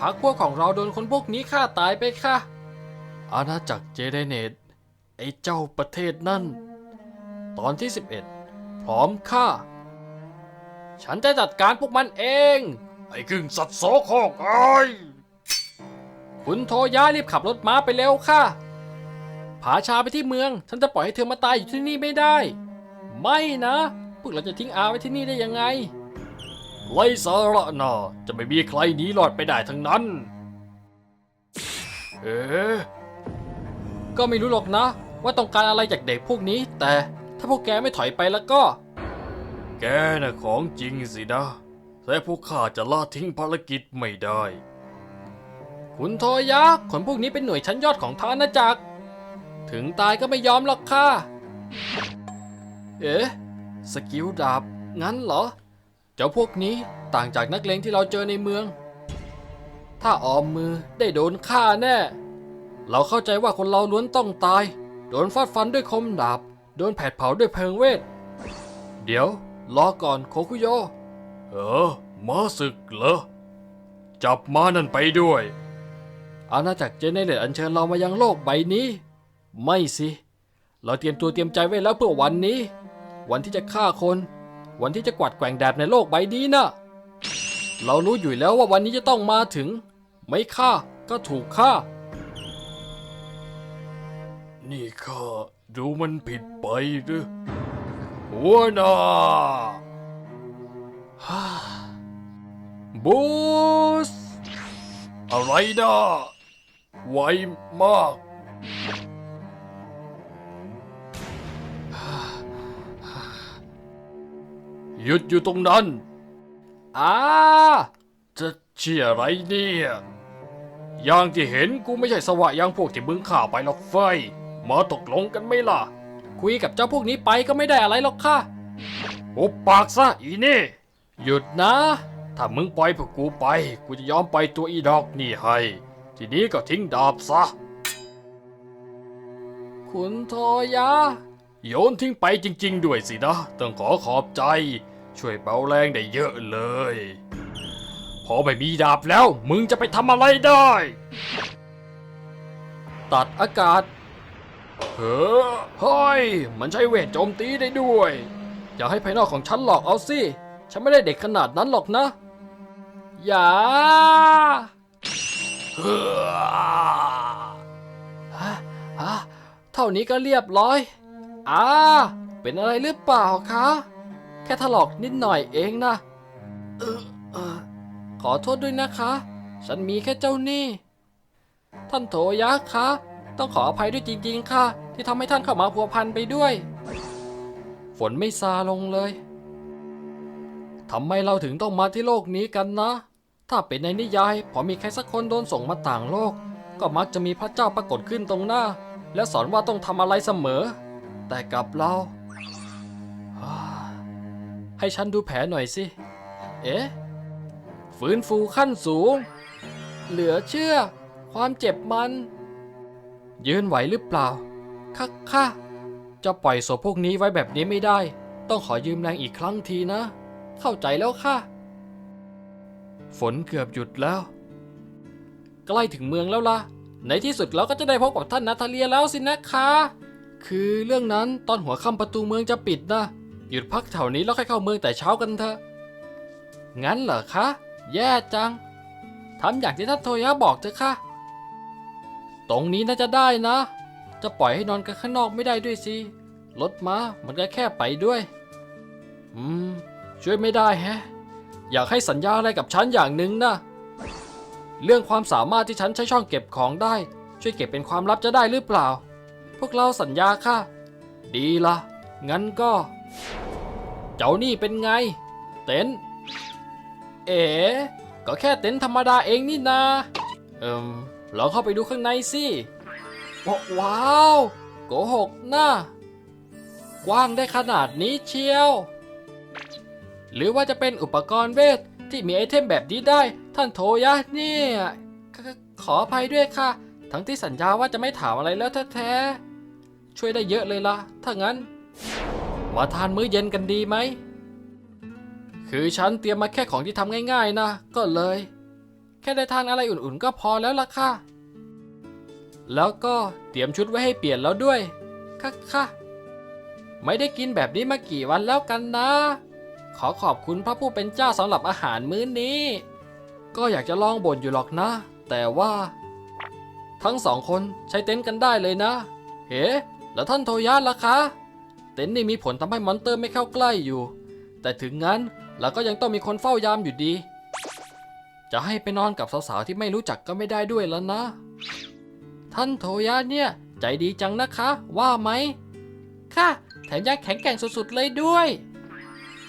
พักพวกของเราโดนคนพวกนี้ฆ่าตายไปค่ะ อาณาจักรเจเดเนตไอ้เจ้าประเทศนั่น ตอนที่ 11 พร้อมฆ่า ฉันจะจัดการพวกมันเอง ไอ้กึ่งสัตว์โสโครกเอ้คุณโทยะรีบขับรถม้าไปเร็วค่ะพาชาไปที่เมือง ฉันจะปล่อยให้เธอมาตายอยู่ที่นี่ไม่ได้ ไม่นะ พวกเราจะทิ้งอาไว้ที่นี่ได้ยังไง ไรสาระน่ะจะไม่มีใครหนีรอดไปได้ทั้งนั้น เอ๊ะก็ไม่รู้หรอกนะ ว่าต้องการอะไรจากเด็กพวกนี้ แต่ถ้าพวกแกไม่ถอยไปแล้วก็ แกน่ะของจริงสินะแต่พวกข้าจะละทิ้งภารกิจไม่ได้ คุณโทยะคนพวกนี้เป็นหน่วยชั้นยอดของทานาจักร ถึงตายก็ไม่ยอมหรอกค่ะ เอ๊ะ สกิลดาบงั้นเหรอ เจ้าพวกนี้ต่างจากนักเลงที่เราเจอในเมือง ถ้าออมมือได้โดนฆ่าแน่ เราเข้าใจว่าคนเราล้วนต้องตาย โดนฟาดฟันด้วยคมดาบ โดนแผดเผาด้วยเพลิงเวท เดี๋ยวรอก่อนโคคุโย เออมาศึกเหรอ จับมานั่นไปด้วย อาณาจักรเจเนเรตอัญเชิญเรามายังโลกใบนี้ ไม่สิ เราเตรียมตัวเตรียมใจไว้แล้วเพื่อวันนี้ วันที่จะฆ่าคน วันที่จะกวาดแกว่งแดดในโลกใบนี้นะเรารู้อยู่แล้วว่าวันนี้จะต้องมาถึง ไม่ฆ่าก็ถูกฆ่า นี่ข้าดูมันผิดไปหรือหัวหน้าบูสอะไรนะไวมาก หยุดอยู่ตรงนั้นอ้าจะเชี่ยอะไรเนี่ยอย่างที่เห็นกูไม่ใช่สวะอย่างพวกที่มึงข่าไปหรอกเฟยมาตกลงกันไหมล่ะ คุยกับเจ้าพวกนี้ไปก็ไม่ได้อะไรหรอกค่ะอุบปากซะอีนี่ หยุดนะ ถ้ามึงปล่อยพวกกูไป กูจะยอมไปตัวอีดอกนี่ให้ ทีนี้ก็ทิ้งดาบซะ คุณโทยะ โยนทิ้งไปจริง ๆ ด้วยสินะ ต้องขอขอบใจ ช่วยเบาแรงได้เยอะเลย พอไม่มีดาบแล้ว มึงจะไปทำอะไรได้ ตัดอากาศ เฮ้อเฮ้ย มันใช้เวทโจมตีได้ด้วย อย่าให้ภายนอกของฉันหลอกเอาสิ ฉันไม่ได้เด็กขนาดนั้นหรอกนะ อย่าเฮ้อฮะฮะเท่านี้ก็เรียบร้อย อ่า เป็นอะไรหรือเปล่าคะ แค่ถลอกนิดหน่อยเองนะเออเออขอโทษด้วยนะคะ ฉันมีแค่เจ้าหนี้ ท่านโถยะคะ ต้องขออภัยด้วยจริง ๆ ค่ะ ที่ทำให้ท่านเข้ามาพัวพันไปด้วย ฝนไม่ซาลงเลยทำไมเราถึงต้องมาที่โลกนี้กันนะ ถ้าเป็นในนิยายพอมีใครสักคนโดนส่งมาต่างโลก ก็มักจะมีพระเจ้าปรากฏขึ้นตรงหน้า และสอนว่าต้องทำอะไรเสมอ แต่กับเราฮ่า ให้ฉันดูแผลหน่อยสิ เอ๊ะ ฟื้นฟูขั้นสูง เหลือเชื่อ ความเจ็บมัน ยืนไหวหรือเปล่าค่ะค่ะจะปล่อยศพพวกนี้ไว้แบบนี้ไม่ได้ ต้องขอยืมแรงอีกครั้งทีนะ เข้าใจแล้วค่ะ ฝนเกือบหยุดแล้ว ใกล้ถึงเมืองแล้วล่ะ ในที่สุดเราก็จะได้พบกับท่านนาทาเลียแล้วสินะคะ คือเรื่องนั้นตอนหัวค่ำประตูเมืองจะปิดนะ หยุดพักแถวนี้แล้วค่อยเข้าเมืองแต่เช้ากันเถอะ งั้นเหรอคะ แย่จัง ทำอย่างที่ท่านโทยะบอกเถอะค่ะ ตรงนี้น่าจะได้นะ จะปล่อยให้นอนกันข้างนอกไม่ได้ด้วยสิ รถม้ามันก็แค่ไปด้วย อืม ช่วยไม่ได้แฮะ อยากให้สัญญาอะไรกับฉันอย่างหนึ่งนะ เรื่องความสามารถที่ฉันใช้ช่องเก็บของได้ ช่วยเก็บเป็นความลับจะได้หรือเปล่า พวกเราสัญญาค่ะ ดีละ งั้นก็ เจ้านี่เป็นไง เต็นเอ๋ก็แค่เต็นธรรมดาเองนี่นาเอิมลองเข้าไปดูข้างในสิวว้าวโกหกนะกว้างได้ขนาดนี้เชียว หรือว่าจะเป็นอุปกรณ์เวทที่มีไอเทมแบบนี้ได้ ท่านโทยะเนี่ยขขออภัยด้วยค่ะ ทั้งที่สัญญาว่าจะไม่ถามอะไรแล้วแท้ๆ ช่วยได้เยอะเลยล่ะ ถ้างั้น มาทานมื้อเย็นกันดีไหม คือฉันเตรียมมาแค่ของที่ทำง่ายๆนะ ก็เลย แค่ได้ทานอะไรอุ่นๆก็พอแล้วล่ะค่ะ แล้วก็เตรียมชุดไว้ให้เปลี่ยนแล้วด้วย ค่ะค่ะไม่ได้กินแบบนี้มากี่วันแล้วกันนะ ขอขอบคุณพระผู้เป็นเจ้าสำหรับอาหารมื้อนี้ ก็อยากจะลองบ่นอยู่หรอกนะ แต่ว่า ทั้งสองคนใช้เต็นท์กันได้เลยนะ เฮ้แล้วท่านโทยะล่ะคะ เต็นท์นี่มีผลทำให้มอนเตอร์ไม่เข้าใกล้อยู่ แต่ถึงงั้นเราก็ยังต้องมีคนเฝ้ายามอยู่ดี จะให้ไปนอนกับสาวๆที่ไม่รู้จักก็ไม่ได้ด้วยแล้วนะ ท่านโทยะเนี่ย ใจดีจังนะคะ ว่าไหมค่ะแถมยังแข็งแกร่งสุดๆเลยด้วย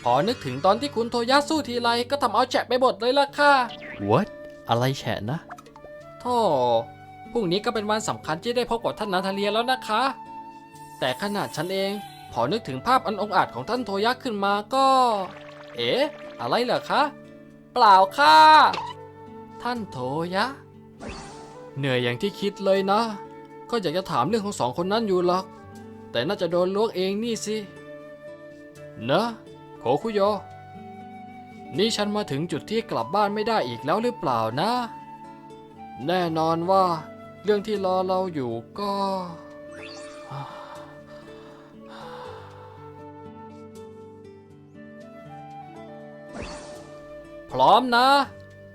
พอนึกถึงตอนที่คุณโทยะสู้ทีไรก็ทำเอาแฉะไปหมดเลยล่ะค่ะ What อะไรแฉะนะโธ่พรุ่งนี้ก็เป็นวันสำคัญที่ได้พบกับท่านนาทาเลียแล้วนะคะ แต่ขนาดฉันเอง พอนึกถึงภาพอันองอาจของท่านโทยะขึ้นมาก็ เอ๊ะอะไรเหรอคะ เปล่าค่ะ ท่านโทยะ เหนื่อยอย่างที่คิดเลยนะ ก็อยากจะถามเรื่องของสองคนนั้นอยู่หรอก แต่น่าจะโดนลวกเองนี่สิ เนอะโคคุโย นี่ฉันมาถึงจุดที่กลับบ้านไม่ได้อีกแล้วหรือเปล่านะ แน่นอนว่า เรื่องที่รอเราอยู่ก็ พร้อมนะ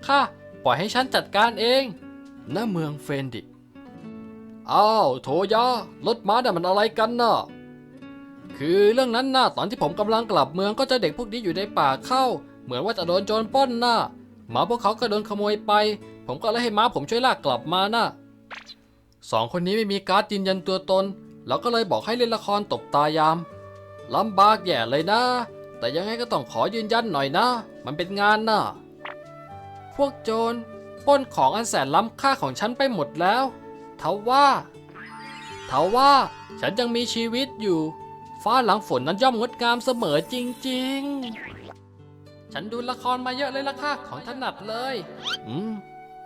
ค่ะ ปล่อยให้ฉันจัดการเอง ณ เมืองเฟนดิ อ้าว โทยารถม้าเนี่ยมันอะไรกันน่ะ คือเรื่องนั้นน่ะ ตอนที่ผมกำลังกลับเมืองก็เจอเด็กพวกนี้อยู่ในป่าเข้า เหมือนว่าจะโดนโจรปล้นน่ะหมาพวกเขาก็โดนขโมยไป ผมก็เลยให้ม้าผมช่วยลากกลับมาน่ะสองคนนี้ไม่มีการ์ดยืนยันตัวตนแล้วก็เลยบอกให้เล่นละครตบตายามลำบากแย่เลยนะ แต่ยังไงก็ต้องขอยืนยันหน่อยนะ มันเป็นงานนะพวกโจรปล้นของอันแสนล้ำค่าของฉันไปหมดแล้วทว่าทว่าฉันยังมีชีวิตอยู่ ฟ้าหลังฝนนั้นย่อมงดงามเสมอจริง ๆ ฉันดูละครมาเยอะเลยล่ะค่ะของถนัดเลย อืม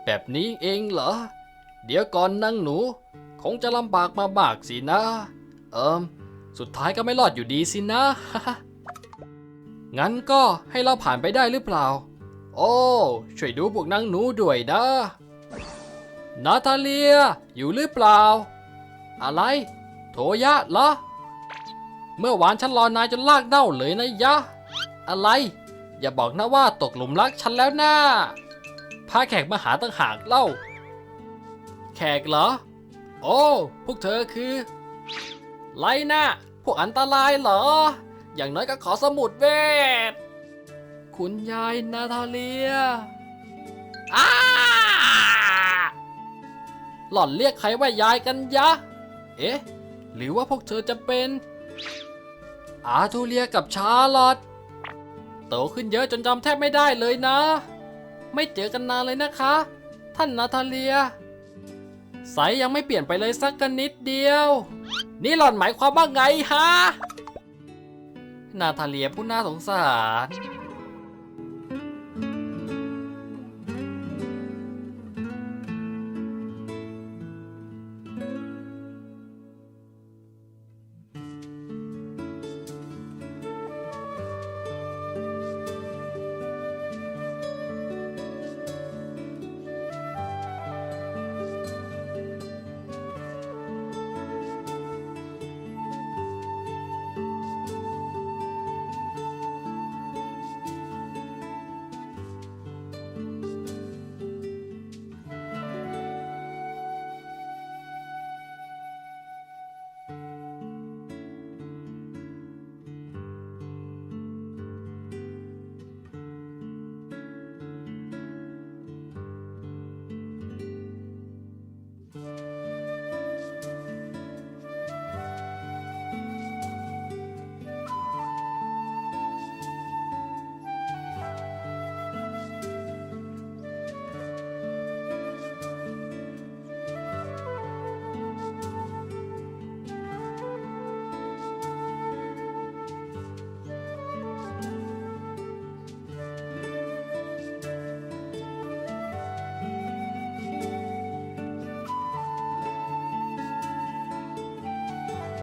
แบบนี้เองเหรอ เดี๋ยวก่อนนางหนู คงจะลำบากมาบากสินะ เอิมสุดท้ายก็ไม่รอดอยู่ดีสินะ งั้นก็ให้เราผ่านไปได้หรือเปล่า โอ้ ช่วยดูพวกนางหนูด้วยนะ นาตาเลีย อยู่หรือเปล่า อะไร โทยะเหรอ เมื่อวานฉันรอนายจนลากเน่าเลยนะยะ อะไร อย่าบอกนะว่าตกหลุมรักฉันแล้วนะพาแขกมาหาตั้งหากเล่า แขกเหรอ โอ้ พวกเธอคือ ไรนะพวกอันตรายเหรอ อย่างน้อยก็ขอสมุดเวท คุณยายนาทาเลียอาหล่อนเรียกใครว่ายายกันยะ เอ๊ะ หรือว่าพวกเธอจะเป็น อาทูเลียกับชาลอตโตขึ้นเยอะจนจำแทบไม่ได้เลยนะ ไม่เจอกันนานเลยนะคะ ท่านนาทาเลียสายยังไม่เปลี่ยนไปเลยสักกันนิดเดียว นี่หล่อนหมายความว่าไงฮะ นาทาเลียผู้น่าสงสาร